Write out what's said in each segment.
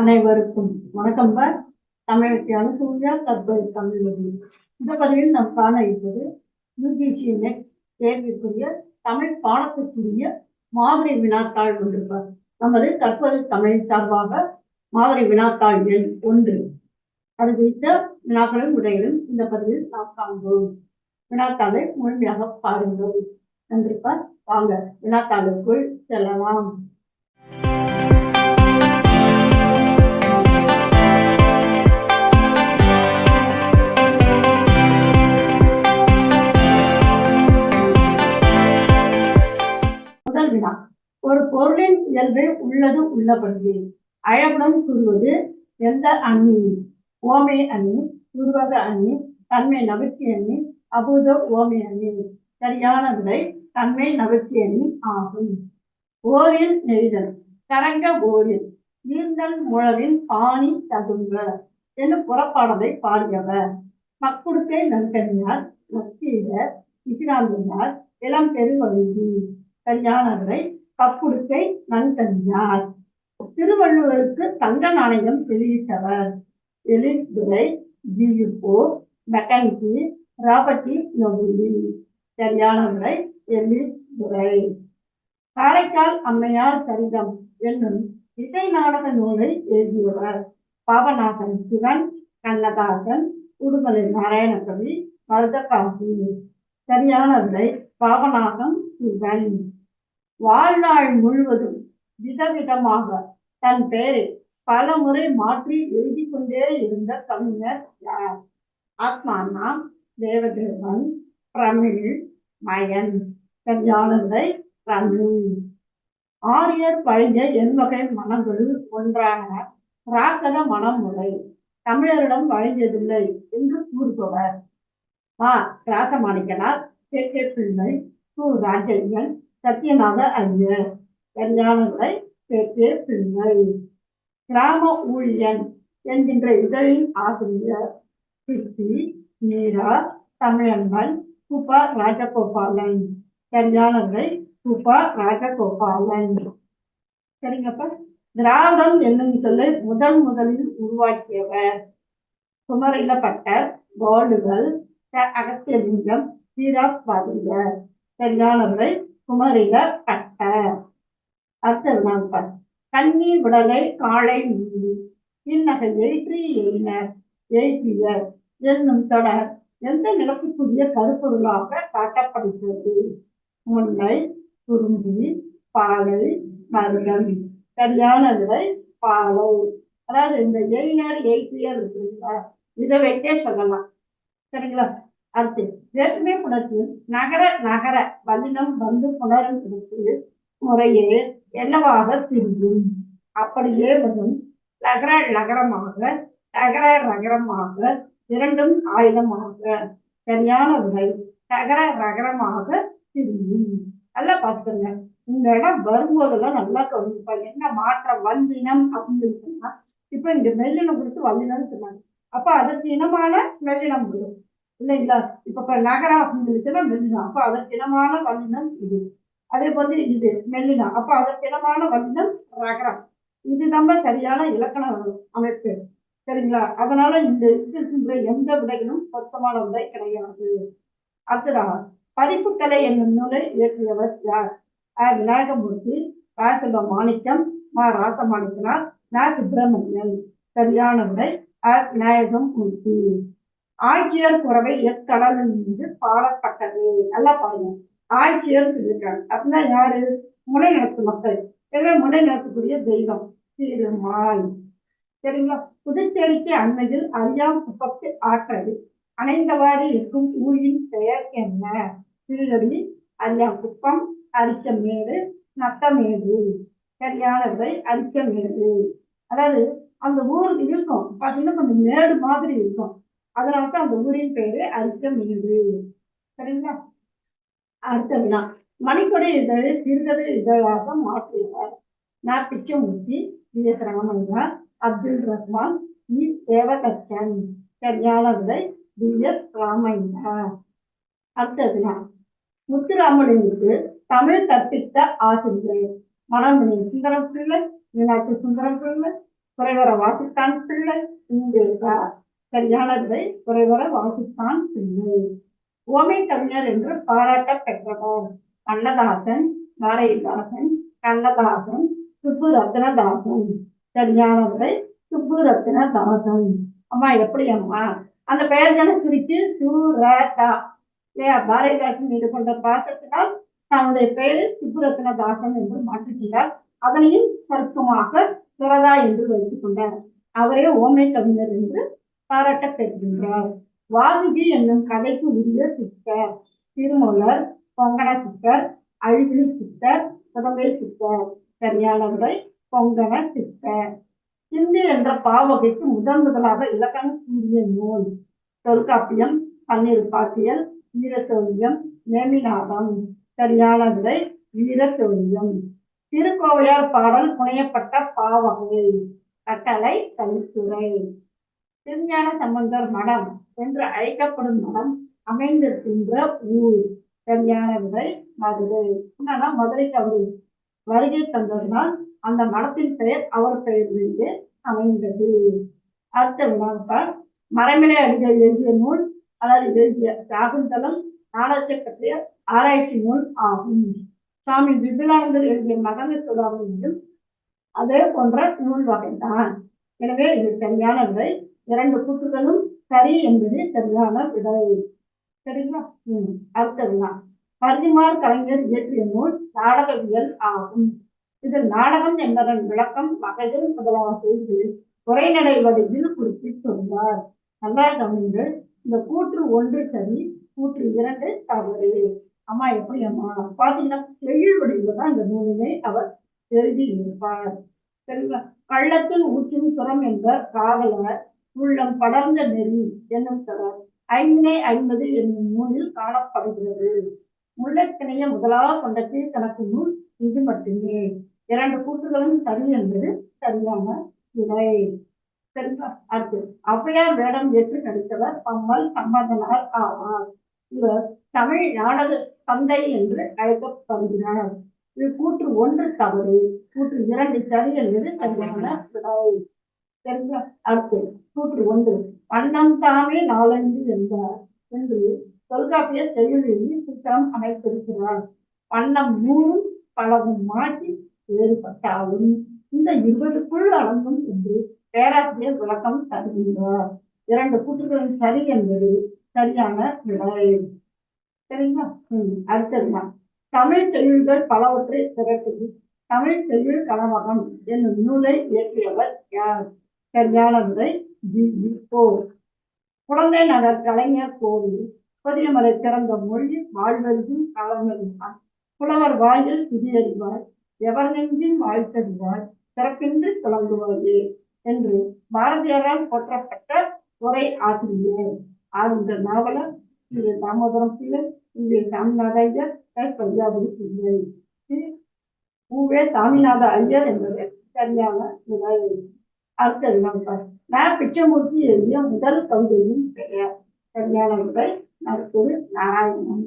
அனைவருக்கும் வணக்கம் பார் தமிழுக்கு அனுசூயா தற்போது தமிழ் இந்த பதிவில் நாம் காண இருப்பது யூஜிசி நெட் தேர்விற்குரிய தமிழ் பாடத்துக்குரிய மாதிரி வினாத்தாள் ஒன்று நமது தற்போது தமிழ் சார்பாக மாதிரி வினாத்தாள் எண் ஒன்று. அது குறித்த வினாக்களும் விடைகளும் இந்த பதிவில் நாம் காண்போம். வினாத்தாளை முழுமையாக பாருங்கள். நன்றி வாங்க வினாத்தாளுக்குள் செல்லலாம். உள்ளது அழகுடன் கூறுவது எந்த அணி? ஓமை அணி உருவக அணி தன்மை நவிர்ச்சி அணி அபூத ஓமை அணி. சரியான விடை தன்மை நவிர்ச்சி அணி ஆகும். ஓரில் நெய்தல் கரங்க ஓரில். நீந்தல் முழவின் பாணி தகுந்த என்று புறப்பாடலை பாடியவர். மக்குடுக்கை நன்கனியார் நக்கீரர் விசிராந்தியார் இளம் பெருவழுதி. சரியான கப்புடுக்கை நன்கனியார் திருவள்ளுவருக்கு தங்க நாணயம் வெளியிட்டவர். எலிதுரை ஜியுப்போ மெக்கன்சி ராபர்டி நொபிலி சரியான விடை எலிதுரை காரைக்கால் அம்மையார் சரிதம் என்னும் இசை நாடக நூலை எழுதியவர். பாபநாசன் சிவன் கண்ணதாசன் உடுமலை நாராயணகவி மருதகாசி. சரியான விடை பாபநாசம் சிவன். வாழ்நாள் முழுவதும் விதவிதமாக தன் பெயரை பல முறை மாற்றி எழுதி கொண்டே இருந்த கவிஞர் யார்? ஆத்மானா தேவதேவன் பிரமிழ் மயன் சரியான தமிழ் ஆரியர் பழைய எண்வகை மனங்களுள் ஒன்றான ராக்கத மனமுறை தமிழரிடம் வழங்கியதில்லை என்று கூறுபவர். ஆ ராசமாணிக்கனார் கே. கே. பிள்ளை சு ராஜையன் சத்யநாத ஐயர் கல்யாணங்களை கே பிள்ளை கிராம ஊழியன் என்கின்ற இதழின் ஆசிரியர் கிருத்தி மீரா தமிழன்பன் குபா ராஜகோபாலன். கல்யாணங்களை குபா ராஜகோபாலன். சரிங்கப்பா. திராவிடம் என்னும் சொல்லை முதன் முதலில் உருவாக்கியவர். குமரிலப்பட்டர் கோல்டுகள் அகத்தியலிங்கம் சீராப் பாதிரியர் சரியானவரை குமரில கட்டர் அடுத்தது நாங்கள் கன்னி விடலை காளை மீறி இன்னகை எழுற்றி எயினர் எயிற்றியர் என்னும் தொடர் எந்த நிலப்புக்குரிய கருப்பொருளாக காட்டப்படுகிறது? முல்லை குறும்பி பாலை மருதம் சரியான விடை பாலை. அதாவது இந்த எயினர் எழுப்பியர் இருக்குங்களா இதை வைத்தே சொல்லலாம். சரிங்களா? அடுத்து வேற்றுமை புணர்ச்சி நகர நகர வல்லினம் வந்து புணரும் முறையே என்னவாக திரும்பும் அப்படியே வரும் நகர நகரமாக நகர நகரமாக இரண்டும் ஆயுதமாக. சரியான விடை நகர நகரமாக திரும்பும் நல்லா பார்த்துக்கோங்க. இந்த இடம் வரும்போதெல்லாம் நல்லா கவனிப்பாங்க என்ன மாற்றம் வல்லினம் அப்படின்னு சொன்னா இப்ப இங்க மெல்லினம் கொடுத்து வல்லினம்னு சொன்னாங்க. அப்ப அதற்கு இனமான மெல்லினம் வரும். இல்லைங்களா? இப்ப நகரம் அப்படின்னு சொல்லிச்சுன்னா மெல்லினம். அப்ப அதற்கு இனமான வல்லினம் இது. அதே போல இது மெல்லினா. அப்ப அதற்கு இனமான வல்லினம் இது நம்ம சரியான இலக்கண அமைப்பு. சரிங்களா? அதனால இந்த இருக்கின்ற எந்த விடையிலும் பொருத்தமான விடை கிடையாது. அடுத்ததாக பறிப்புக்கலை என்னும் நூலை இயற்றியவர் யார்? ஆ விநாயகமூர்த்தி ராசிப மாணிக்கம் மா. ராசமாணிக்கனார் நா. சுப்பிரமணியன். சரியான விடை ஆ விநாயகம் மூர்த்தி ஆட்சியர் குறவை எக்கடலில் இருந்து பாடப்பட்டது. நல்லா பாருங்க. ஆட்சியர் சொல்லியிருக்காங்க அப்படின்னா யாரு? முனை நிலத்து மக்கள். எனவே முனை நிலத்துக்குரிய தெய்வம் திருமால். சரிங்களா? புதுச்சேரிக்கு அண்மையில் அரியாம் குப்பத்து ஆற்றது. அணைந்தவாறு இருக்கும் ஊழின் பெயர் என்ன? திருநடி அறியாம் குப்பம் அரிச்சமேடு நத்தமேடு. சரியான அரிச்சமேடு. அதாவது அந்த ஊர் இருக்கும். பார்த்தீங்கன்னா கொஞ்சம் மேடு மாதிரி இருக்கும். அதனால தான் அந்த ஊரின் பெயரு அரிச்சமேடு. சரிங்களா? அர்த்தம்னா மணிக்கொடை இதழை சிறுகதை இதழாக மாற்றியவர் நான் பிச்சமூர்த்தி வி எஸ் ராமையா அப்துல் ரஹ்மான் இ தேவதச்சன் சரியான விடை டி எஸ். ராமையா. அடுத்தது முத்துராமலிங்கத்துக்கு தமிழ் கற்பித்த ஆசிரியர். மனமணி சுந்தரம் பிள்ளை மீனாட்சி சுந்தரம் பிள்ளை குறைவர வாசித்தான் பிள்ளை இங்கே வா. சரியான குறைவர வாசித்தான் பிள்ளை. ஓமை தமிழர் என்று பாராட்ட பெற்றவர் கண்ணதாசன் பாரதிதாசன் கண்ணதாசன் சுப்பு ரத்னதாசன் சரியான சுப்பு ரத்னதாசன் அம்மா எப்படி அம்மா அந்த பெயர்களை குறித்து சூரதா. இல்லையா பாரதிதாசன் மீது கொண்ட பாசத்தினால் தன்னுடைய பெயரை சுப்புரத்னதாசன் என்று மாற்றுகிறார் அதனையும் சருக்கமாக சுரதா என்று வைத்துக் கொண்டார். அவரே ஓமை கவிஞர் என்று பாராட்டப் பெறுகின்றார். வாசுகி என்னும் கதைக்கு உரிய சித்தர் திருமூலர் பொங்கன சித்தர் அழிவிலி சித்தர் புதம்பை சித்தர் சரியானவர்கள் பொங்கன சித்தர். இந்து என்ற பாவகைக்கு முதன் முதலாக இலக்கணம் கூறிய நூல். தொல்காப்பியம் பன்னீர் பாட்டியல் வீரத்தோழியம் நேமிநாதம் சரியான விடை வீரத்தோழியம் பாடல் புனையப்பட்ட பாவகை. கட்டளை கலித்துறை. திருஞான சம்பந்தர் மடம் என்று அழைக்கப்படும் மடம் அமைந்திருக்கின்ற ஊர் சரியான விடை மதுரை. என்னன்னா மதுரைக்கு அவர் வருகை தந்ததனால் அந்த மடத்தின் பெயர் அவர் பெயரிலிருந்து அமைந்தது. அடுத்த வினாப்பா மறைமலை அடிகள் எழுதிய நூல் அதாவது எழுதிய சாகுந்தலம் நாடகத்தை பற்றிய ஆராய்ச்சி நூல் ஆகும். சுவாமி விபுலானந்தர் எழுதிய மகன சுடாமியும் அதே போன்ற நூல் வகைதான். எனவே இது சரியான விடை இரண்டு கூற்றுகளும் சரி என்பது சரியான விடை சரிங்களா உம் அடுத்ததுதான் பரிதிமார் கலைஞர் இயற்றிய நூல் நாடகவியல் ஆகும். இதில் நாடகம் என்பதன் விளக்கம் வகைகள் முதலான செய்திகளில் உரைநடை வடிவில் குறிப்பிட்டுள்ளார் நல்லா கவனிங்கள் இந்த கூற்று ஒன்று சரி கூற்று இரண்டு தவறு. அம்மா எப்படி அம்மா பாத்தீங்கன்னா எழில் வடிவில் தான் இந்த நூலினை அவர் எழுதியிருப்பார். சரிங்களா? கள்ளத்தில் ஊற்றும் சுரம் என்ற காவலர் உள்ளம் படர்ந்த நெறி என்னும் தொடர் ஐந்தினை ஐம்பது என்னும் நூலில் காணப்படுகிறது. முல்லைக்கிணைய முதலாக கொண்டத்தில் தனக்கு நூல் இது மட்டுமே. இரண்டு கூற்றுகளும் சரி என்பது சரியான விடை. சரிங்களா அடுத்து. ஔவையார் வேடம் ஏற்று நடித்தவர் பம்மல் சம்பந்தனார் ஆவார். இவர் தமிழ் நாடக தந்தை என்று அழைக்கப்படுகிறார். இது கூற்று ஒன்று தவறு. கூற்று இரண்டு சரி என்பது சரியான விடை. அடுத்து கூற்று ஒன்று. வண்ணம் தாமே நாலஞ்சு என்றார் என்று தொல்காப்பிய செயலில் சித்திரம் அமைத்திருக்கிறார். வண்ணம் நூறும் பலவும் மாற்றி வேறுபட்டாலும் இந்த இருபதுக்குள் அடங்கும் என்று பேராசிரியர் விளக்கம் தருகின்றார். இரண்டு கூற்றுகளும் சரி என்பது சரியான விடை. சரிங்களா? ம் அடுத்ததுதான் தமிழ் செயல்கள் பலவற்றை திரட்டுது தமிழ் செய்யுள் கலவகம் என்னும் நூலை இயற்றியவர் யார்? சரியான ஜி ஜி வி குழந்தை நகர் கலைஞர் கோவில் கொதிரிமலை திறந்த மொழி வாழ்வெழுதும் காலங்களும் புலவர் வாயில் குதியறிவார் எவர் நெஞ்சின் வாழ்த்தறிவார் சிறப்பின்றி தொடங்குவது என்று பாரதியாரால் போற்றப்பட்ட உரை ஆசிரியர். ஆனந்த நாவலர் திரு தாமோதரம் பிள்ளை இங்கே சாமிநாத ஐயர் எஸ் பிள்ளை ஊவே சாமிநாத ஐயர் என்பது சரியான நிலை அடுத்தது நம்ம நான் பிச்சமூர்த்தி எழுதிய முதல் கவிதையின் பெயர். சரியானவர்கள் விடை நாராயணன்.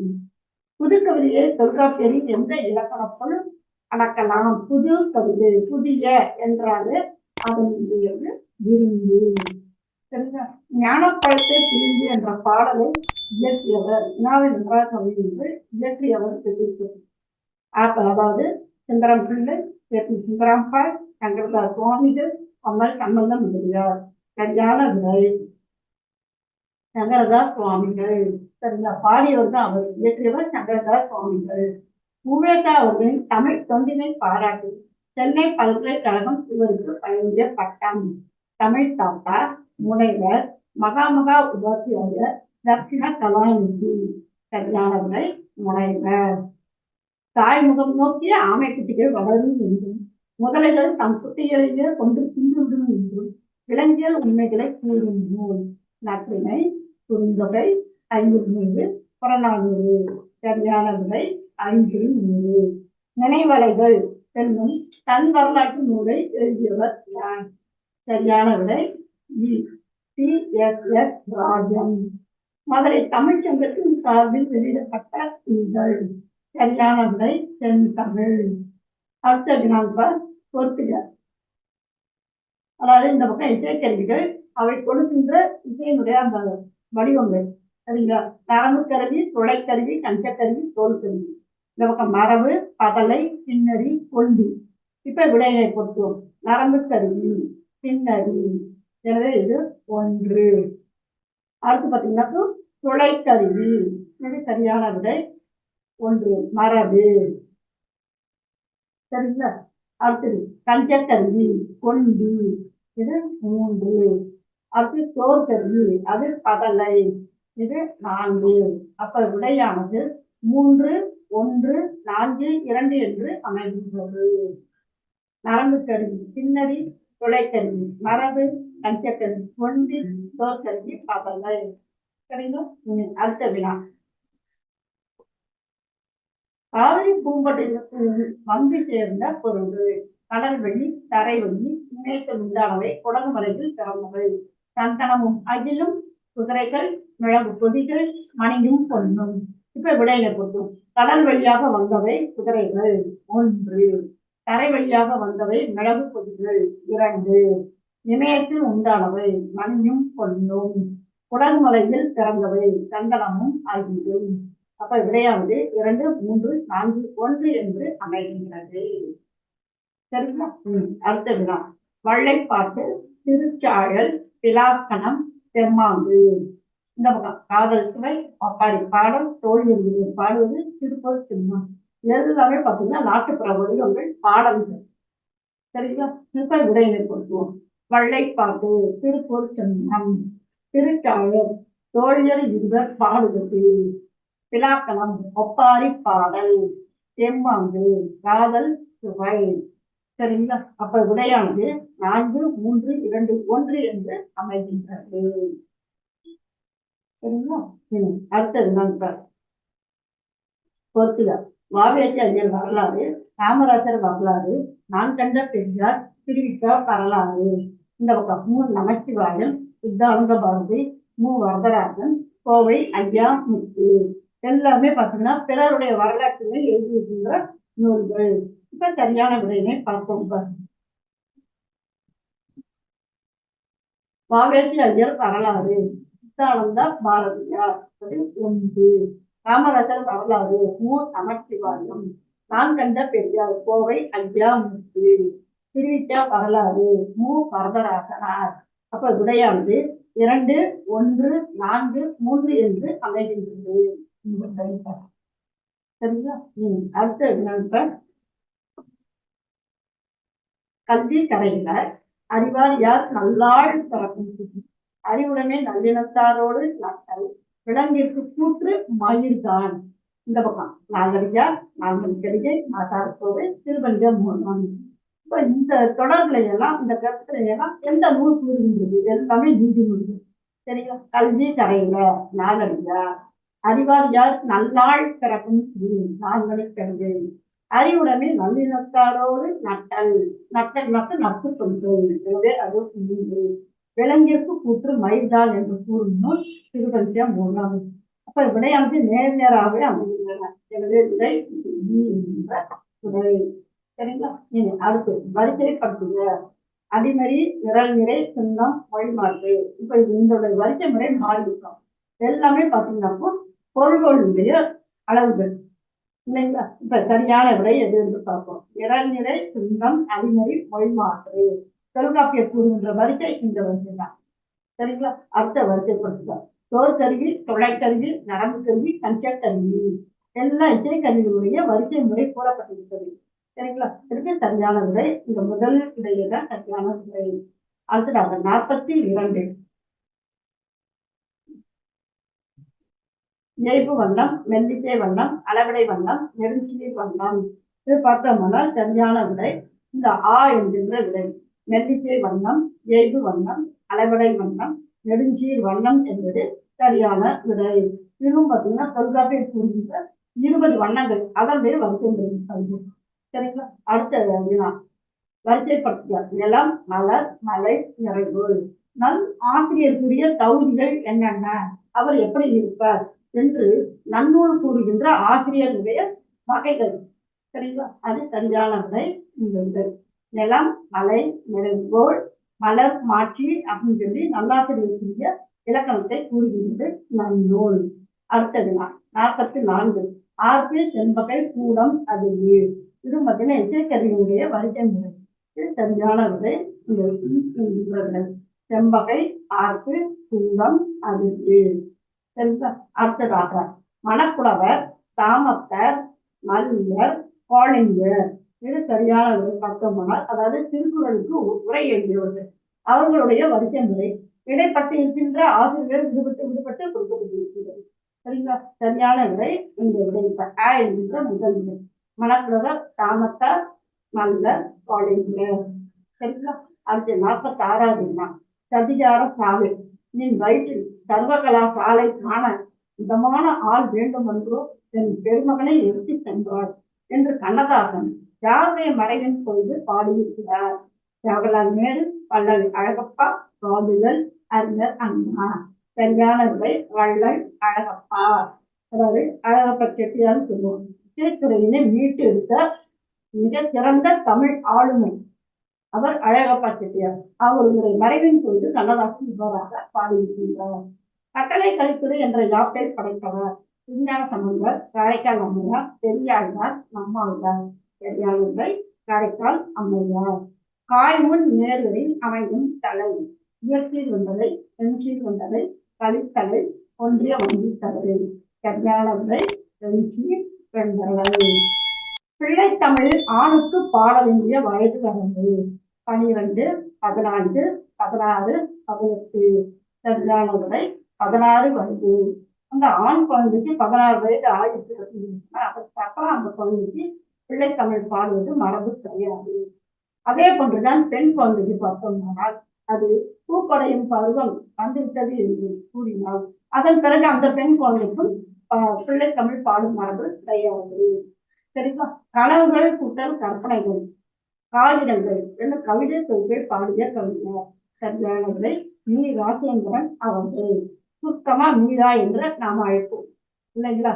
புது கவிதையை தொல்காப்பியரின் எந்த இலக்கணப்பொருள் அடக்கலாம். புது கவிதை புதிய என்றாலே அதனுடைய விரும்பு. சரிங்களா? ஞானப்பழத்தை பிரிந்து என்ற பாடலை இயற்றியவர் வினாவின் கவி கவிதை இயற்றியவர் தெரிவித்தது அப்ப அதாவது சுந்தரம் பிள்ளை சுந்தரம் பாய் சுந்தராம்பாள் சங்கரதாஸ் சுவாமிகள் அம்மல் சம்பந்தம் முதலியார் கல்யாண விடை சங்கரதாஸ் சுவாமிகள் சரிங்களா பாடியவர் தான் அவர் இயற்றியவர் சங்கரதாஸ் சுவாமிகள் உவேதா அவர்களின் தமிழ் தொண்டினை பாராட்டி சென்னை பல்கலைக்கழகம் இவருக்கு வழங்கிய பட்டம் தமிழ் தாத்தா முனைவர் மகாமகா உபாத்தியாயர் தட்சிண கலாநிதி சரியானவர்கள் முனைவர் தாய்முகம் நோக்கிய ஆமை குட்டிகள் வளரும் என்றும் முதலைகள் தம் குட்டிகளையே கொண்டு தின்றுவிடும் என்றும் இளைஞர் உண்மைகளை கூறும் நூல். நற்றினை குறுந்தொகை ஐம்பது நூறு புறநானூறு சரியான விடை ஐந்து நூறு. நினைவலைகள் என்னும் தன் வரலாற்று நூலை எழுதியவர் யார்? சரியான விடை சி எஸ். எஸ். ராஜன். மதுரை தமிழ்ச்சங்கத்தின் சார்பில் வெளியிடப்பட்ட இதழ் சரியான விடை தென் தமிழ். அடுத்த வினாப்ப பொறுத்துக. அதாவது இந்த பக்கம் இசைக்கருவிகள் அவை கொடுக்கின்ற இசையினுடைய அந்த வடிவங்கள். சரிங்களா? நரம்பு கருவி துளைக்கருவி கஞ்சக்கருவி தோல் கருவி இந்த பக்கம் மரபு பதலை பின்னரி கொண்டி இப்ப விடையினை பொறுத்தோம் நரம்பு கருவி பின்னரி எனவே இது ஒன்று. அடுத்து பார்த்தீங்கன்னா துளைக்கருவி இது சரியான விடை. ஒன்று. மரபு. சரிங்களா அடுத்தது கஞ்சக்கருவி கொண்டி இது மூன்று. அடுத்து சோர்கருவி அது பதலை இது நான்கு. அப்ப விடையானது மூன்று ஒன்று நான்கு இரண்டு என்று அமைகின்றது. நரம்பு கருவி பின்னரி துளைக்கருவி மரபு கஞ்சக்கருவி கொண்டு தோற்கருவி பதலை சரிங்களா? அடுத்த வினா. காவிரி பூம்பட்டினத்தில் வந்து சேர்ந்த பொருள் கடல் வழி தரை இணையத்தில் உண்டானவை குடகு மலையில் பிறந்தவை. சந்தனமும் அகிலும் குதிரைகள் மிளகு பொதிகள் மணியும் பொண்ணும் இப்ப விடையில பொருத்தும் கடல் வழியாக வந்தவை குதிரைகள். ஒன்று. தரை வழியாக வந்தவை மிளகு பொதிகள். இரண்டு. இமயத்தில் உண்டானவை மணியும் பொன்னும். குடகுமலையில் பிறந்தவை சந்தனமும் அகிலும். அப்ப விடையாவது இரண்டு மூன்று நான்கு ஒன்று என்று அமைகின்றது. சரிங்களா? ம், அடுத்த வினா. வள்ளைப்பாட்டு திருச்சாழல் பிலாக்கணம் தெம்மாங்கு இந்த பக்கம். காதல் சுவை அப்பாடி பாடல் தோல்வி பாடுவது திருப்பூர் சிம்மம் எல்லாமே பார்த்தீங்கன்னா நாட்டுப்புற வடிவங்கள் பாடல்கள். சரிங்களா? இப்ப விடையினை கொடுத்துவோம் வள்ளைப்பாட்டு திருப்பூர் சிம்மம் திருச்சாழல் தோழியர் இருவர் பாடுவது பிலாக்கணம் ஒப்பாரி பாடல் செம்பாங்கு காதல் சுவை. சரிங்களா? அப்ப விடையானது நான்கு மூன்று இரண்டு ஒன்று என்று அமைகின்றது. சரிங்களா? அடுத்தது நண்பர் பொறுத்துக. வாவேசி ஐயர் வரலாறு காமராஜர் வரலாறு நான் கண்ட பெரியார் திருவிக்கா வரலாறு. இந்த பக்கம் மூ நமச்சிவாயம் சித்தானந்த பாரதி மு. வரதராஜன் கோவை ஐயா முத்து. எல்லாமே பார்த்தீங்கன்னா பிறருடைய வரலாற்றுகளை எழுதியிருக்கின்ற நூல்கள். இப்ப சரியான விடையினை பார்ப்போம் பாவேசி ஐயர் வரலாறு. சித்தானந்தா பாரதியார் ஒன்று. காமராஜர் வரலாறு. மு. நமச்சிவாயம் நான் கண்ட பெரியார் கோவை ஐயா முத்து திருவிட்டா வரலாறு. மு. வரதராசனார் அப்ப விடையானது இரண்டு ஒன்று நான்கு மூன்று என்று அமைகின்றது. சரிங்களா ம் அடுத்த கல்வி கரையில அறிவால் யார் நல்லாள் பிறக்கும்? சுட்டி. அறிவுடைமை நல்லினத்தாரோடு நட்டல். விலங்கிற்கு கூற்று மயிர்தான். இந்த பக்கம் நாகரிகா நாங்கள் கடிகை மாதார் கோவை திருவஞ்ச மூலம் இப்ப இந்த தொடர்களை எல்லாம் இந்த கருத்துக்களை எல்லாம் எந்த நூல் கூறுகின்றது? எல்லாமே நீதி நூல்கள். சரிங்களா கல்வி கரையில நாகரிகா அறிவார்யால் நல்லாள் பிறக்கும்? சுடி. நான்கனை பிறகு அறிவுடைமை நல்லினத்தாரோடு நட்டல் நட்டல் மட்டும் நட்பு கொள்கை எனவே அது விலங்கிற்கு கூற்று மயிர்தால் என்று கூறும் நூல் திருவந்தியம் மூலம் அப்ப விடையானது நேர் நேராகவே அமைகின்றன. எனவே விடை இ சரிங்களா? இனி அடுத்து வரிசைப்படுத்துக அடிமறி விரல் நிறை சின்னம் மொழிமாற்று இப்ப இந்த வரிசை முறை மாறிவிட்டோம். எல்லாமே பார்த்தீங்கன்னா பொருள்களுடைய அளவுகள். இல்லைங்களா? இப்ப சரியான விடை எது என்று பார்ப்போம். விரல் நிறை சின்னம் மொழிமாற்று. தொல்காப்பிய கூறுகின்ற வரிசை இந்த வரிசை தான் சரிங்களா? அடுத்த வரிசைப்படுத்துக தோல் கருவி தொலைக்கருவி நரம்பு கருவி கஞ்சக்கருவி. எல்லா இசைக்கருவிகளுடைய வரிசை முறை கூறப்பட்டிருக்கிறது. சரிங்களா? இதுக்கு சரியான விடை. இந்த முதல் விடையில தான் சரியான விடை. அடுத்ததாக நாற்பத்தி இரண்டு. இயல்பு வண்ணம் மெல்லிசை வண்ணம் அளவிடை வண்ணம் நெடுஞ்சீர் வண்ணம். இது பார்த்தோம்னா சரியான விடை இந்த ஆ என்கின்ற விடை. மெல்லிசை வண்ணம் இயல்பு வண்ணம் அளவிடை வண்ணம் நெடுஞ்சீர் வண்ணம் என்பது சரியான விடை. இதுவும் பார்த்தீங்கன்னா தொல்காப்பியர் கூறுகின்ற இருபது வண்ணங்கள் அதனுடைய வரிசை சரிங்களா? அடுத்த வினா. வரிசைப்படுத்துக. நிலம் மலர் மலை நிறைவு. நல் ஆசிரியருக்குரிய தகுதிகள் என்னென்ன? அவர் எப்படி இருப்பார்? என்று நன்னூல் கூறுகின்ற ஆசிரியருடைய வகைகள். சரிங்களா? அது தஞ்சாளர்களை விடை இந்த நிலம் மலை நிலங்கோள் மலர் மாற்றி அப்படின்னு சொல்லி நல்லாசிரியருக்குரிய இலக்கணத்தை கூறுகின்றது நன்னூல். அடுத்தது நான் நாற்பத்தி நான்கு ஆர்பி செம்பகை கூடம் அது இது பார்த்தீங்கன்னா எச்சரிக்கதையினுடைய வரிசை முறை இது தஞ்சாளர்களை இந்த செம்பகை ஆர்பு கூடம் அது சரிங்களா அடுத்ததாக மணப்புலவர் தாமத்தர் மல்லியர் கோளிங்கர் இது சரியான ஒரு பக்கமானால் அதாவது திருக்குறளுக்கு உரை எழுதியவர்கள். அவர்களுடைய வரிசை முறை இடைப்பட்டு இருக்கின்ற ஆசிரியர்கள் விடுபட்டு விடுபட்டு கொடுக்கப்பட்டிருக்கிறது சரிங்களா? சரியான விடை இந்த விடை இப்ப ஆ என்கின்ற முதல் விடை மணக்குளவர் தாமத்தார் மல்லர் கோளிங்கர் சரிங்களா? அடுத்து நாற்பத்தி ஆறாவது சதிகார சாலை நின் வயிற்றில் சர்வகலா சாலை காண இதமான ஆள் வேண்டும் என்றோ என் பெருமகனை எடுத்து சென்றார் என்று கண்ணதாசன் யாருடைய மறைவின் பொழுது பாடியிருக்கிறார்? ஜவஹர்லால் நேரு வள்ளல் அழகப்பா ராஜுகள் அறிஞர் அண்ணா சரியானவர்கள் வள்ளல் அழகப்பா. அதாவது அழகப்பா செட்டியார் சொல்லுவோம். திருத்துறையினை மீட்டு எடுத்த மிக சிறந்த தமிழ் ஆளுமை அவர் அழகப்பா செட்டியார் அவர்களுடைய மறைவின் பொழுது கண்ணதாசன் இவ்வாறாக பாடியிருக்கின்றார். கட்டளை கலித்துறை என்ற யாப்பை படைத்தவர். விஞ்ஞான சம்பந்தர் காரைக்கால் அம்மையார் பெரியாழ்வார் நம்மாழ்வார் பெரியாளர்கள் காரைக்கால் அம்மையார். காய்முன் நேர்களில் அமையும் தலை. இயற்கையில் வந்தவை பெஞ்சில் வந்தவை கழித்தலை ஒன்றிய வங்கி தலை கல்யாணத்தை பெஞ்சி பெண்கள் பிள்ளை தமிழில் ஆணுக்கு பாட வேண்டிய வயது வரம்பு. பனிரெண்டு பதினான்கு பதினாறு பதினெட்டு சரியானவரை பதினாறு வயது அந்த ஆண் குழந்தைக்கு பதினாறு வயது ஆயிடுச்சு அப்படின்னா அதற்கப்புறம் அந்த குழந்தைக்கு பிள்ளை தமிழ் பாடுவது மரபு கிடையாது. அதே போன்றுதான் பெண் குழந்தைக்கு பார்த்தோம்னால் அது பூப்படையும் பருவம் வந்துவிட்டது என்று கூறினால் அதன் பிறகு அந்த பெண் குழந்தைக்கும் பிள்ளை தமிழ் பாடும் மரபு கிடையாது. சரிங்களா கனவுகள் கூட்டல் கற்பனைகள். காகிதங்கள். என்று கவிதை தொகுப்பை பாடிய கவிஞர். சரியானவரை மீ ராசேந்திரன் அவர்கள். சுத்தமா மீரா என்று நாம் அழைப்போம். இல்லைங்களா?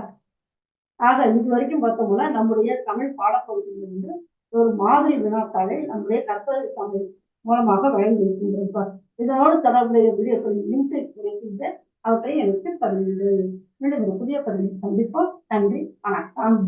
ஆக இது வரைக்கும் பார்த்தோம்னா நம்முடைய தமிழ் பாடப்பகுதியிலிருந்து ஒரு மாதிரி வினாத்தாளை நம்முடைய கற்பனை தமிழ் மூலமாக வழங்கியிருக்கின்றோம். இதனோடு தொடர்புடைய வீடியோக்களின் லிங்கை கிடைக்கின்ற அவற்றை எனக்கு பதிவு மீண்டும் ஒரு புதிய பதிவில் சந்திப்போம். நன்றி. வணக்கம்.